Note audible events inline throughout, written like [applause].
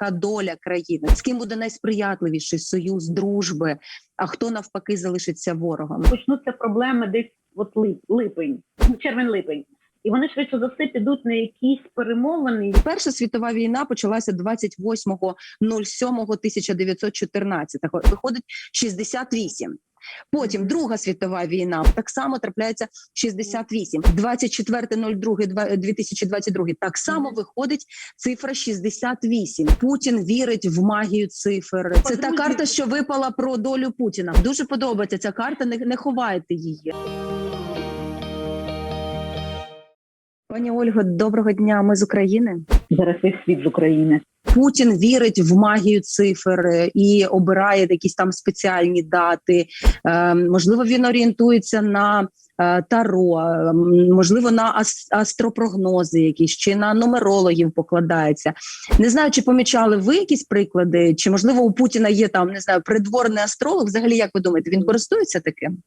яка доля країни, з ким буде найсприятливіший союз, дружби, а хто навпаки залишиться ворогом. почнуться проблеми десь от лип, липень, червень-липень. І вони швидше за все підуть на якісь перемовини. Перша світова війна почалася 28.07.1914. Виходить 68. Потім Друга світова війна так само трапляється 68. 24.02.2022 так само виходить цифра 68. Путін вірить в магію цифр. Це та карта, що випала про долю Путіна. Дуже подобається ця карта. Не, не ховайте її. Пані Ольго, доброго дня. Ми з України. Зараз світ з України. Путін вірить в магію цифр е, і обирає якісь там спеціальні дати. Е, можливо, він орієнтується на е, таро, можливо, на ас- астропрогнози, якісь чи на нумерологів покладається. Не знаю, чи помічали ви якісь приклади, чи можливо у Путіна є там не знаю, придворний астролог. Взагалі, як ви думаєте, він користується таким?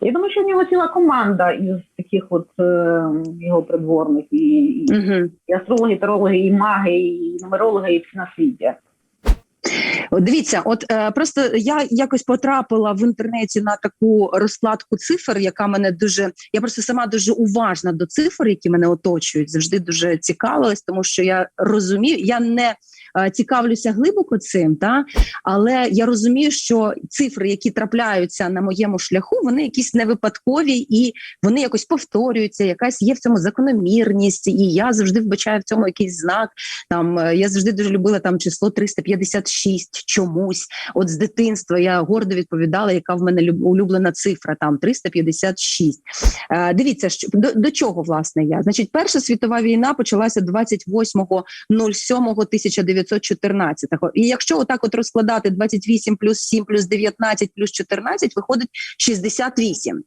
Я думаю, що в нього ціла команда із таких от е, його придворних і, і, Угу. і астрологи, і тарологи, і маги, і нумерологи, і всі на світі. От Дивіться, от е, просто я якось потрапила в інтернеті на таку розкладку цифр, яка мене дуже. Я просто сама дуже уважна до цифр, які мене оточують. Завжди дуже цікавилась, тому що я розумію, я не цікавлюся глибоко цим, та але я розумію, що цифри, які трапляються на моєму шляху, вони якісь не випадкові і вони якось повторюються. Якась є в цьому закономірність, і я завжди вбачаю в цьому якийсь знак. Там е, я завжди дуже любила там число 356 чомусь. От з дитинства я гордо відповідала, яка в мене улюблена цифра там 356. Е, дивіться, що до, до чого власне я. Значить, Перша світова війна почалася 28.07.1914. І якщо отак от розкладати 28 плюс 7 плюс 19 плюс 14, виходить 68.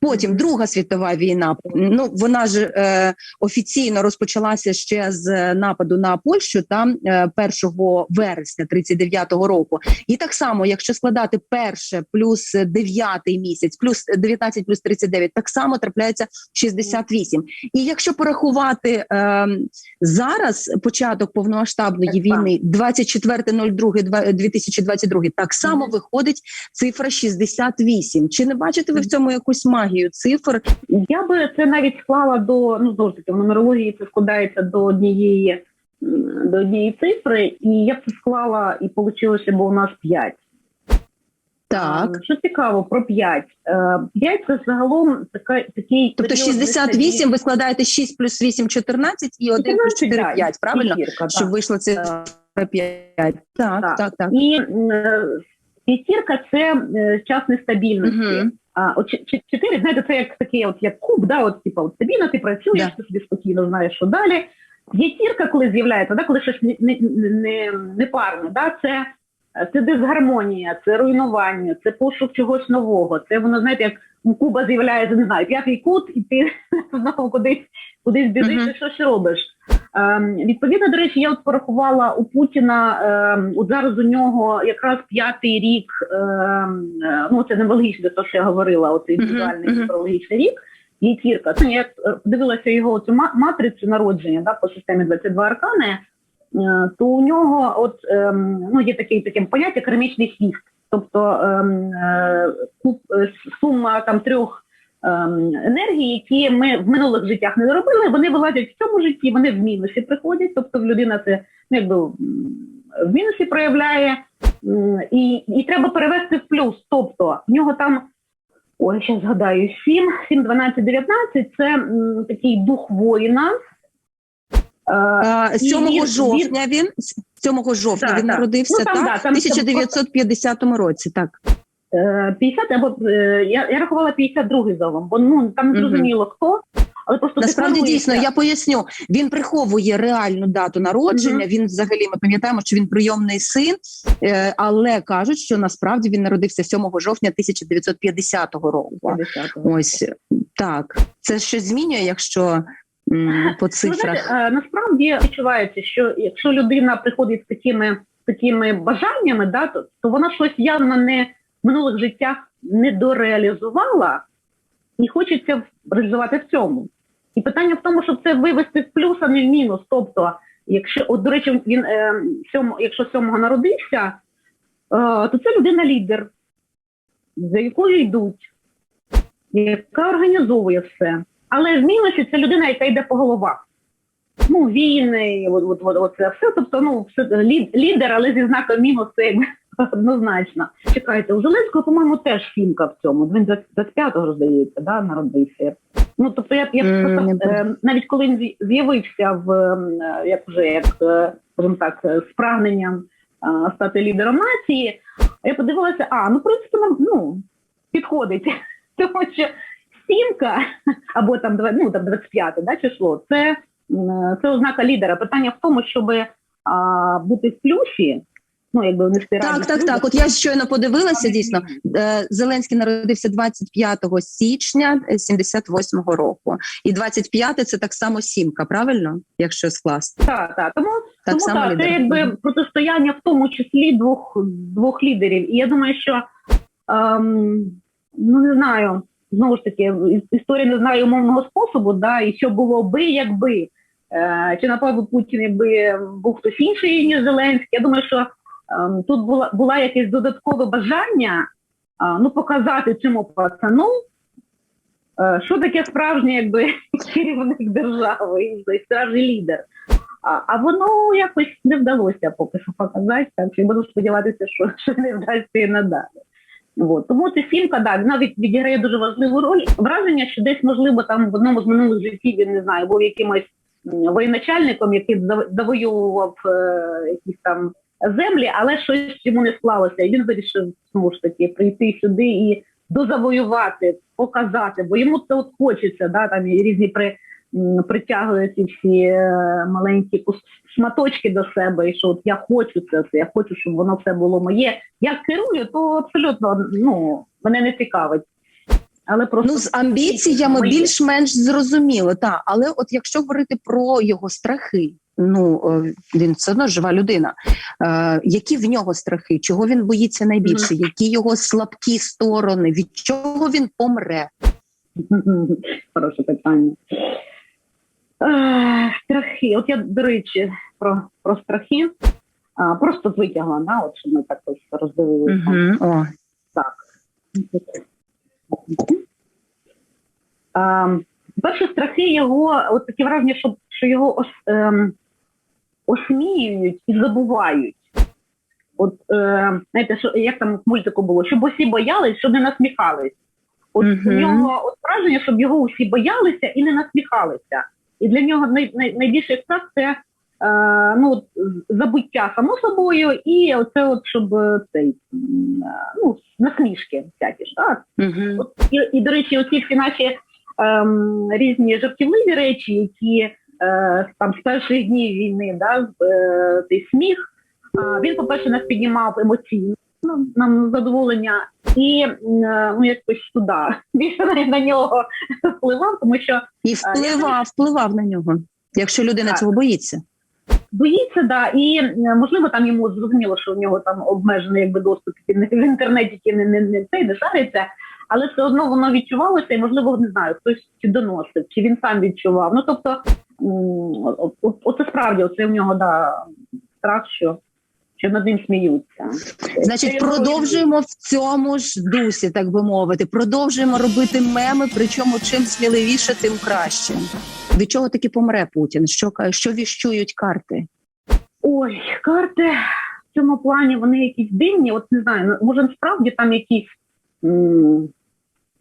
Потім Друга світова війна. Ну вона ж е, офіційно розпочалася ще з нападу на Польщу там е, 1 вересня 39-го року. І так само, якщо складати перше плюс дев'ятий місяць, плюс 19 плюс 39, так само трапляється 68. І якщо порахувати е, зараз початок повномасштабної Так війни, 24.02.2022, так само Мгм. виходить цифра 68. Чи не бачите ви в цьому якусь магію цифр? Я би це навіть склала до ну знову ж таки в нумерології це складається до однієї до однієї цифри, і я б це склала, і вийшло, бо у нас 5. Так. Що цікаво про 5? 5 це загалом така такий Тобто період 68 ви складаєте 6 плюс 8 – 14 і 1 плюс 4 – 5, правильно? П'ятірка, Щоб вийшло це Так. 5. Так, Так. так, так. І п'ятірка це е, час нестабільності. Мгм. А от чотири, знаєте, це як такий, от як куб, да, от типу, от стабільно ти працюєш, Да. ти собі спокійно знаєш, що далі. П'ятірка, коли з'являється, да, коли щось не, не, не, не парне, да, це, це дисгармонія, це руйнування, це пошук чогось нового. Це воно, знаєте, як у куба з'являється, не знаю, п'ятий кут, і ти [laughs] знову кудись, кудись біжиш Мгм. і щось робиш. Ем, відповідно, до речі, я от порахувала у Путіна. Ем, от зараз у нього якраз п'ятий рік. Ем, е, ну це неврологічне, те, що я говорила, от індивідуальний мгм. неврологічний рік. П'ятірка. Ну, я подивилася його цю матрицю народження да, по системі 22 аркани. Е, То у нього от ем, ну є таке поняття кармічний хвіст, тобто ем, е, е, сума там трьох ем, енергій, які ми в минулих життях не заробили, вони вилазять в цьому житті, вони в мінусі приходять. Тобто людина це ну, якби в мінусі проявляє, і, і треба перевести в плюс. Тобто в нього там. Ой, ще згадаю 7, 7, 12, 19 – це м, такий дух воїна. Е, 7 жовтня він 7 жовтня Так, він так. народився, Ну, там, так? да, там- в 1950 році, так. Е, 50, або е, я, я рахувала 52 залом, бо ну там не зрозуміло хто, але просто Насправді дійсно, я поясню. Він приховує реальну дату народження. Мгм. Він взагалі ми пам'ятаємо, що він прийомний син, е, але кажуть, що насправді він народився 7 жовтня 1950 року. 50-го. Ось так. Це щось змінює, якщо по Ну, цифрах. знаєте, е, насправді відчувається, що якщо людина приходить з такими, з такими бажаннями, да, то, то вона щось явно не в минулих життях не дореалізувала і хочеться реалізувати в цьому. І питання в тому, щоб це вивести в плюс, а не в мінус. Тобто Якщо, от, до речі, він е, сьом, якщо сьомого народився, е, то це людина лідер, за якою йдуть, яка організовує все. Але в мінусі це людина, яка йде по головах. Ну, війни, от, от, от, от це все. Тобто, ну, все, лід, лідер, але зі знаком мінус це [laughs] однозначно. Чекайте, у Зеленського, по-моєму, теж сімка в цьому. Він 25-го, здається, да, народився. Ну, тобто, я, я М, просто, е, навіть коли він з'явився в ем, е, як вже як е, скажімо так, е, з прагненням е, стати лідером нації, я подивилася, а ну в принципі ну підходить, [laughs] тому що сімка або там ну там 25 да, число, це, це ознака лідера. Питання в тому, щоб а, бути в плюсі, ну якби внести Так, радість так, людям. так. От я щойно подивилася дійсно. Е, Зеленський народився 25 січня е, 78-го року, і 25 це так само сімка, правильно? Якщо скласти, Так, так. Тому, так тому само так, лідер. це якби протистояння в тому числі двох, двох лідерів. І я думаю, що ем, ну не знаю, знову ж таки, історія не знає умовного способу, да, і що було би, якби. Е, чи напевно Путін, якби був хтось інший, ніж Зеленський. Я думаю, що ем, тут була, була якесь додаткове бажання а, ну, показати цьому пацану, е, що таке справжній якби, [laughs] керівник держави, і справжній лідер. А, а воно якось не вдалося поки що показати, так що я буду сподіватися, що, що не вдасться і надалі. От. Тому це сімка, да, навіть відіграє дуже важливу роль. Враження, що десь, можливо, там в одному з минулих життів він не знаю, був якимось воєначальником, який зав- завоював е, якісь там землі, але щось йому не склалося. І він вирішив знову ж таки прийти сюди і дозавоювати, показати, бо йому це от хочеться, да, там і різні при, м, притягують ці всі е, маленькі шматочки до себе, і що от я хочу це, все, я хочу, щоб воно все було моє. Я керую, то абсолютно ну мене не цікавить. Але просто Ну, з амбіціями більш-менш зрозуміло, так. Але от якщо говорити про його страхи, ну е, він все одно жива людина. Е, які в нього страхи? Чого він боїться найбільше? Які його слабкі сторони? Від чого він помре? [laughs] Хороше питання. Страхи. От я, до речі, про, про страхи. А, просто витягла, да, от, щоб ми так ось роздивилися. О, Так. А, перші страхи його, от таке враження, що, що його ос, ем, осміюють і забувають. От, е, знаєте, що, як там в мультику було, щоб усі боялись, щоб не насміхались. От Мгм. у нього от враження, щоб його усі боялися і не насміхалися. І для нього най, най, найбільший страх це е, ну, от, забуття само собою, і оце, от, щоб е, цей е, ну, насмішки всякі ж. Так? угу. От, і, і, до речі, оці всі наші ем, різні жартівливі речі, які е, там з перших днів війни, да, е, цей сміх, е, він, по-перше, нас піднімав емоційно, ну, нам задоволення, і е, ну, якось туди [laughs] більше на, на нього впливав, тому що І впливав, впливав на нього, якщо людина Так. цього боїться. боїться, да, і е, можливо там йому зрозуміло, що в нього там обмежений якби доступ в інтернеті який не, не, не, цей, не шариться, але все одно воно відчувалося, і можливо, не знаю, хтось чи доносив, чи він сам відчував. Ну тобто, оце справді, оце в нього да, страх, що, що над ним сміються. Значить, продовжуємо в цьому ж дусі, так би мовити. Продовжуємо робити меми, причому чим сміливіше, тим краще. Від чого таки помре Путін? Що що віщують карти? Ой, карти в цьому плані вони якісь дивні. От не знаю, ну, може насправді там якісь м,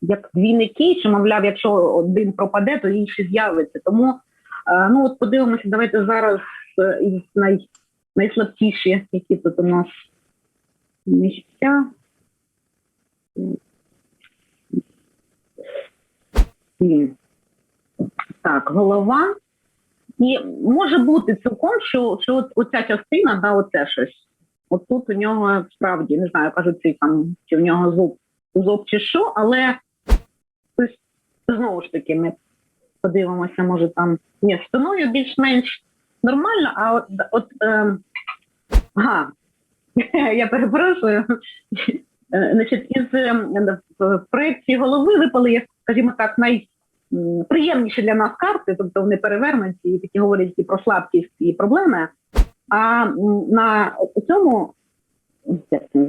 як двійники, що мовляв, якщо один пропаде, то інший з'явиться. Тому е, ну от подивимося, давайте зараз е, із най, найслабкіші, які тут у нас місця. Так, голова. І може бути цілком, що, що от, оця частина, да, оце щось. От тут у нього справді не знаю, кажуть, ці там чи в нього зуб, зуб чи що, але знову ж таки, ми подивимося, може там ні, спиною більш-менш нормально, а от, от ем, ага, [laughs] я перепрошую. [laughs] Е, Значить, із ем, в проєкції голови випали, як, скажімо так, най, м, приємніші для нас карти, тобто вони перевернуті і такі говорять і про слабкість і проблеми. А на цьому як це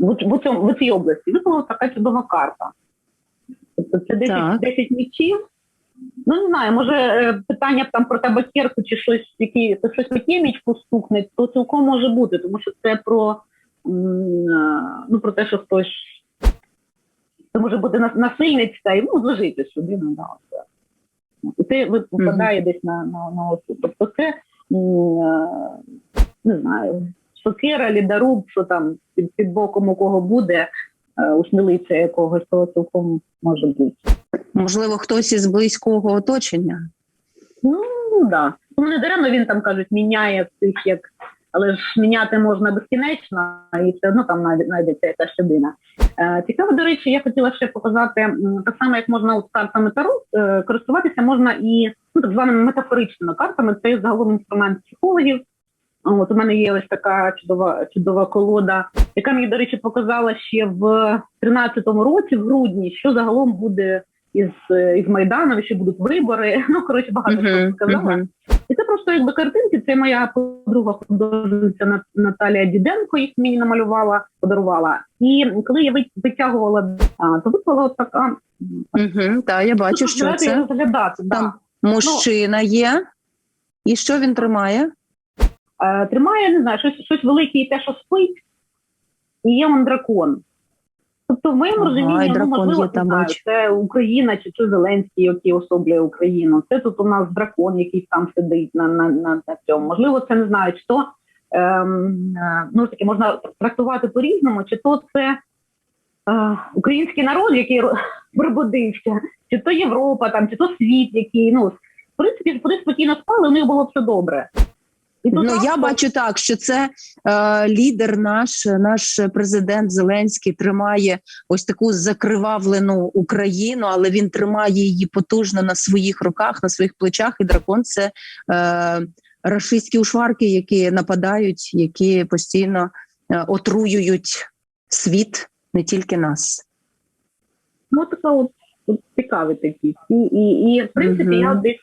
в, цьому, в цій області випала така чудова карта. Тобто це 10, Так. 10 мічів. Ну не знаю, може е, питання там про табакерку чи щось, які то щось по темічку стукне, то цілком може бути, тому що це про е, ну про те, що хтось це може бути нас- насильницька, і ну зложити собі, ну да, це. І це ви- випадає десь на, на, на оцю. Тобто це е, не знаю, сокира, лідаруб, що там під, під боком у кого буде, е, у смілиця якогось, то цілком може бути. Можливо, хтось із близького оточення. Ну, да. Ну, не даремно він там кажуть, міняє цих як. Але ж міняти можна безкінечно, і все одно там знайдеться якась людина. Е, цікаво, до речі, я хотіла ще показати так само, як можна от картами Таро е, користуватися можна і ну, так званими метафоричними картами. Це загалом інструмент психологів. От у мене є ось така чудова чудова колода, яка мені, до речі, показала ще в 13-му році, в грудні, що загалом буде із, із Майданом, що будуть вибори. [laughs] Ну коротше, багато що Мгм, сказала. мгм. І це просто якби картинки. Це моя подруга художниця Нат- Наталія Діденко їх мені намалювала, подарувала. І коли я витягувала, то випала от така. Мгм, Та я бачу, що це. розглядати. Да. Там Мужчина є. І що він тримає? Е, тримає, не знаю, щось, щось велике і те, що спить, і є он дракон. Тобто, в моєму розумінні, ну, можливо, там, знаю, це Україна чи це Зеленський, який особлює Україну. Це тут у нас дракон, який там сидить на, на, на, на цьому. Можливо, це не знаю, чи то ем, ну, таки можна трактувати по-різному, чи то це е, український народ, який [laughs] пробудився, чи то Європа, там, чи то світ, який ну в принципі вони спокійно спали, у них було все добре. Ну я бачу так, що це е, лідер наш, наш президент Зеленський тримає ось таку закривавлену Україну, але він тримає її потужно на своїх руках, на своїх плечах. І дракон це е, рашистські ушварки, які нападають, які постійно е, отруюють світ, не тільки нас. Ну, така от, от цікаві такі. І, і, і в принципі, Мгм. я десь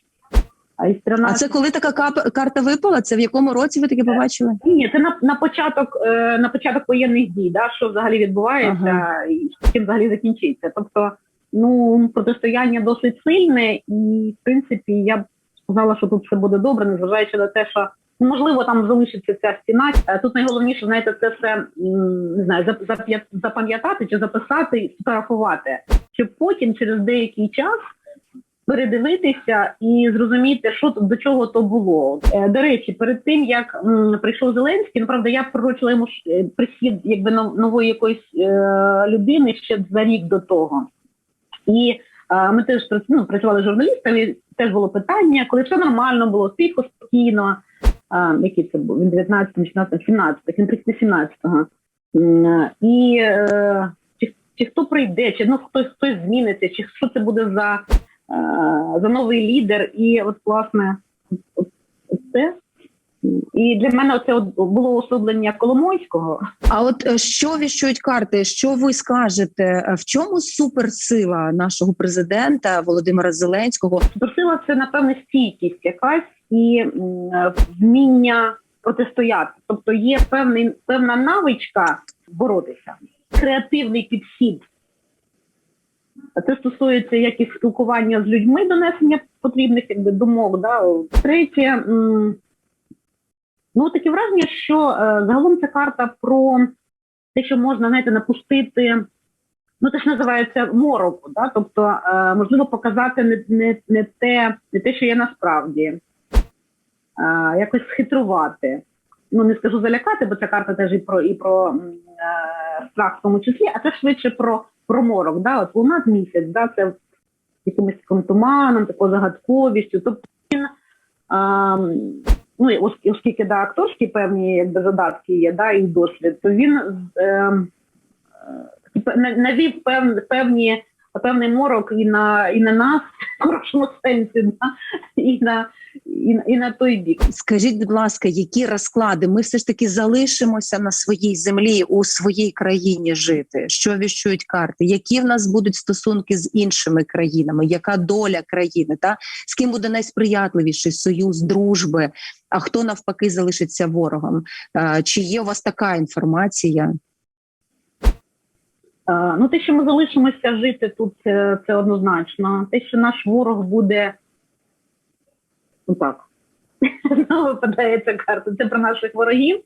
а із 13... А це коли така кап- карта випала? Це в якому році ви таке побачили? Ні, це на, на початок е, на початок воєнних дій, да, що взагалі відбувається Ага. і чим взагалі закінчиться. Тобто, ну протистояння досить сильне, і в принципі я б сказала, що тут все буде добре, незважаючи на те, що ну, можливо там залишиться ця стіна. Е, Тут найголовніше, знаєте, це все не знаю, зап- запам'ятати чи записати, сфотографувати, щоб потім через деякий час. Передивитися і зрозуміти, що до чого то було. Е, До речі, перед тим як прийшов Зеленський, ну правда, я пророчила йому е, прихід якби нов- нової якоїсь е, людини ще за рік до того. І ми теж ну, працювали журналістами. Теж було питання, коли все нормально було, тихо, спокійно. А, який це був? Він 19, 16, 17, він прийшли 17-го. Е, І е, чи, чи хто прийде, чи ну хтось хтось зміниться, чи що це буде за, за новий лідер. І от власне це. І для мене це було особлення Коломойського. А от е, що віщують карти? Що ви скажете? Е, В чому суперсила нашого президента Володимира Зеленського? Суперсила це напевне стійкість якась і е, вміння протистояти. Тобто є певний певна навичка боротися, креативний підхід. Це стосується як і спілкування з людьми, донесення потрібних якби думок. Да? Третє, ну таке враження, що е, загалом ця карта про те, що можна знаєте, напустити. Ну, це ж називається мороку, да? тобто е, можливо показати не, не, не, те, не те, що є насправді, е, якось схитрувати. Ну, не скажу залякати, бо ця карта теж і про і про е, страх в тому числі, а це швидше про, про морок. Да? От луна місяць, да? це якимось таким туманом, такою загадковістю. Тобто він, а, ну, оскільки да, акторські певні якби, задатки є, да, і досвід, то він е, е, навів пев, певні, певний морок і на, і на нас, [laughs] в хорошому сенсі, да? і, на, і, і на той бік. Скажіть, будь ласка, які розклади? Ми все ж таки залишимося на своїй землі у своїй країні жити. Що віщують карти? Які в нас будуть стосунки з іншими країнами? Яка доля країни? Та з ким буде найсприятливіший союз, дружби? А хто навпаки залишиться ворогом? Чи є у вас така інформація? Е, Ну, те, що ми залишимося жити тут, це, це однозначно. Те, що наш ворог буде ну так. [laughs] Знову випадає ця карта. Це про наших ворогів.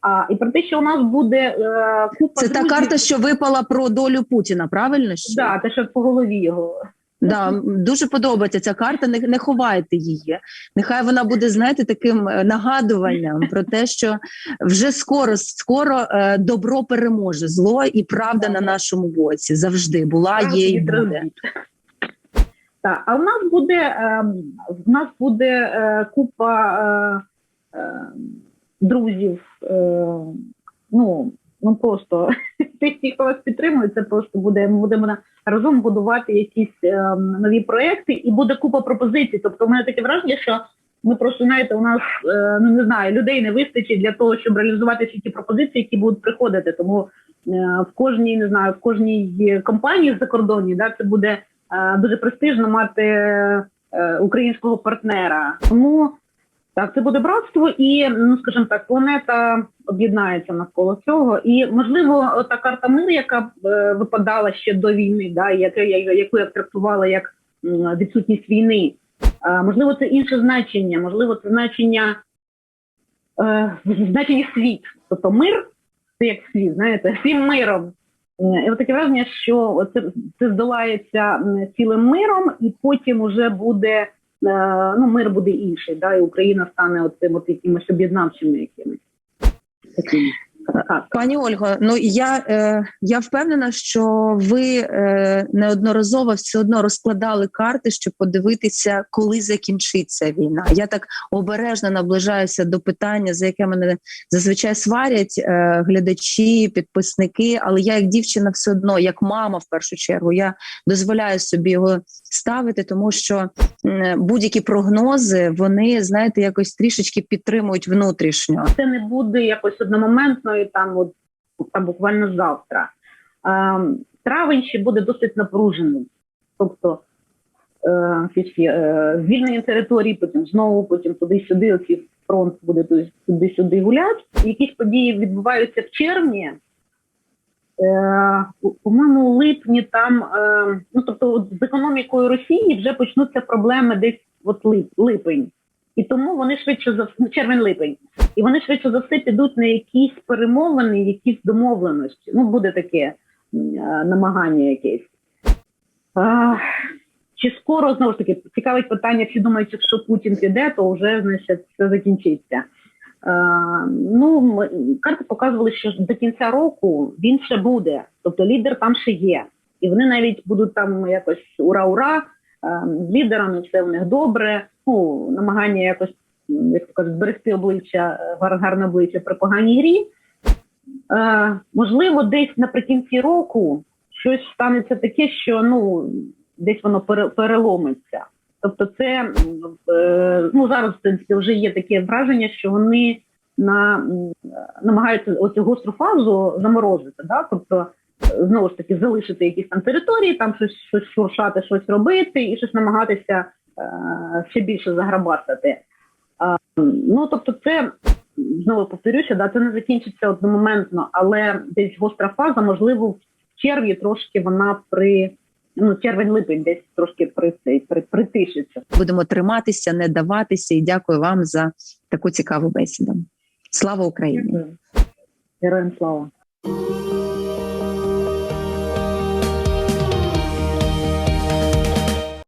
А, і про те, що у нас буде е, купа Це та карта, що випала про долю Путіна, правильно? Так, Да, те, що по голові його. Да, дуже подобається ця карта. Не, не ховайте її. Нехай вона буде, знаєте, таким е, нагадуванням про те, що вже скоро, скоро е, добро переможе зло і правда на нашому боці завжди була, є і буде. Так, а в нас буде е, в нас буде е, купа е, е, друзів. Ну, ну просто [laughs] тих, хто вас підтримує, це просто буде. Ми будемо разом будувати якісь е, нові проекти, і буде купа пропозицій. Тобто, у мене таке враження, що ми просто знаєте, у нас е, ну не знаю, людей не вистачить для того, щоб реалізувати всі ті пропозиції, які будуть приходити. Тому е, в кожній не знаю, в кожній компанії за кордоні, да, це буде е, дуже престижно мати е, українського партнера. Тому так, це буде братство, і ну скажімо так, планета об'єднається навколо цього. І можливо, та карта миру, яка е, випадала ще до війни, да, яку, я- яку я трактувала як відсутність війни. е, можливо, це інше значення, можливо, це значення е, значення світ, тобто мир, це як світ, знаєте, [laughs] всім миром. Е, І от таке враження, що це, це здолається цілим миром, і потім уже буде ну, мир буде інший, да, і Україна стане от цим от якимось об'єднавчими якимись. Пані Ольго, ну я, е, я впевнена, що ви е, неодноразово все одно розкладали карти, щоб подивитися, коли закінчиться війна. Я так обережно наближаюся до питання, за яке мене зазвичай сварять е, глядачі, підписники. Але я, як дівчина, все одно, як мама, в першу чергу, я дозволяю собі його ставити, тому що будь-які прогнози вони знаєте якось трішечки підтримують внутрішньо. це не буде якось одномоментно і там, от там буквально завтра. Ем, Травень ще буде досить напруженим. Тобто е, е, звільнення території, потім знову, потім туди-сюди, фронт буде туди-сюди гуляти. Якісь події відбуваються в червні. Е, по-моєму, у липні там, е, ну тобто, з економікою Росії вже почнуться проблеми десь от лип, липень. І тому вони швидше за ну, червень-липень. І вони швидше за все підуть на якісь перемовини, якісь домовленості. Ну, буде таке е, намагання якесь. А, чи скоро знову ж таки цікавить питання, всі думають, якщо Путін піде, то вже значить все закінчиться. А, ну, карти показували, що до кінця року він ще буде, тобто лідер там ще є. І вони навіть будуть там якось ура-ура, е, з лідерами все в них добре. Ну, намагання якось як то кажуть, зберегти обличчя, е, гарне обличчя при поганій грі. Е, можливо, десь наприкінці року щось станеться таке, що ну десь воно пере- переломиться. Тобто, це е, ну зараз в принципі вже є таке враження, що вони на намагаються оцю гостру фазу заморозити. Да? Тобто, е, знову ж таки, залишити якісь там території, там щось, щось шуршати, щось робити і щось намагатися е, ще більше заграбастати. А, ну тобто, це знову повторюся, да, це не закінчиться одномоментно, але десь гостра фаза, можливо, в червні трошки вона при ну червень-липень десь трошки при цей при, притишиться. Будемо триматися, не даватися. І дякую вам за таку цікаву бесіду. Слава Україні! Героям слава.